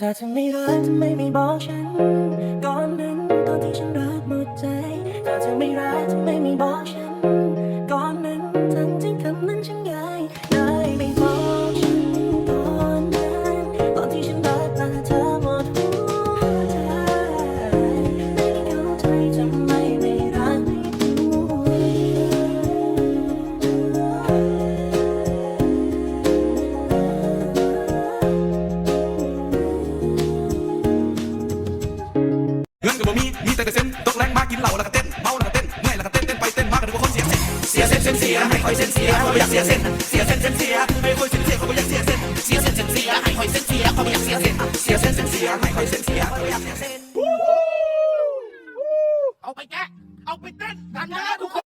ถ้าเธอไม่รักจะไม่ไม่บอกฉัน ก่อนนั้นตอนที่ฉันรักหมดใจ ถ้าเธอไม่รักจะไม่ไม่บอกฉัน งินก็บ่มีมีแต่แต่เส้นตกแรงมากินเหล้าแล้วก็เต้นเมาแล้วก็เต้นเมื่อยแล้วก็เต้นเต้นไปเต้นมากันึกว่าคนเสียเส้นเสียเส้นเส้นเสียให้คอยเส้นเสียเขาไม่อยากเสียเส้นเสียเส้นเส้นเสียให้คอยเส้นเสียเขาไม่อยากเสียเส้นเสียเส้นเส้นเสียให้คอยเส้นเสียเขาไม่อยากเสียเส้นเสียเส้นเส้นเสียให้คอยเส้นเสียเขาไม่อยากเสียเส้นเอาไปแกะเอาไปเต้นดันนะดู